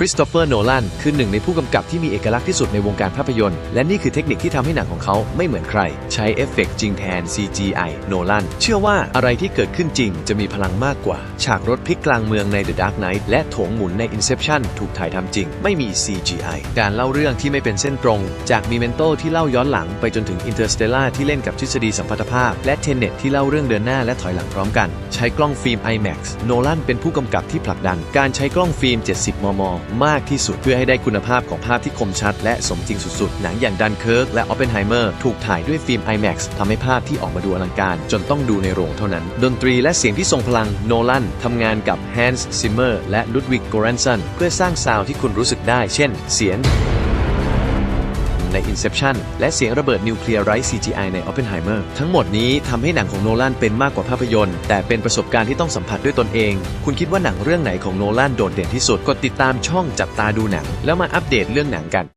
คริสโตเฟอร์โนแลนคือหนึ่งในผู้กำกับที่มีเอกลักษณ์ที่สุดในวงการภาพยนตร์ และนี่คือเทคนิคที่ทำให้หนังของเขาไม่เหมือนใคร ใช้เอฟเฟกต์จริงแทน CGI โนแลนเชื่อว่าอะไรที่เกิดขึ้นจริงจะมีพลังมากกว่า ฉากรถพลิกกลางเมืองใน The Dark Knight และโถงหมุนใน Inception ถูกถ่ายทำจริง ไม่มี CGI การเล่าเรื่องที่ไม่เป็นเส้นตรง จาก Memento ที่เล่าย้อนหลังไปจนถึง Interstellar ที่เล่นกับทฤษฎีสัมพัทธภาพ และ Tenet ที่เล่าเรื่องเดินหน้าและถอยหลังพร้อมกัน ใช้กล้องฟิล์ม IMAX โนแลนเป็นผู้กำกับที่ผลักดัน การใช้กล้องฟิล์ม 70 มมมากที่สุดเพื่อให้ได้คุณภาพของภาพที่คมชัด และสมจริงสุดๆ หนังอย่างดันเคิร์กและออปเปนไฮเมอร์ถูกถ่ายด้วยฟิล์ม IMAX ทำให้ภาพที่ออกมาดูอลังการ จนต้องดูในโรงเท่านั้น ดนตรีและเสียงที่ทรงพลังโนแลนทำงานกับแฮนส์ซิมเมอร์และลุดวิกโกรันสันเพื่อสร้างซาวที่คุณรู้สึกได้ เช่น เสียง ใน Inception และเสียงระเบิดนิวเคลียร์ไร้ CGI ใน Oppenheimer ทั้งหมดนี้ทำให้หนังของโนแลนเป็นมากกว่าภาพยนตร์ แต่เป็นประสบการณ์ที่ต้องสัมผัสด้วยตนเอง คุณคิดว่าหนังเรื่องไหนของโนแลนโดดเด่นที่สุด กดติดตามช่องจับตาดูหนัง แล้วมาอัปเดตเรื่องหนังกัน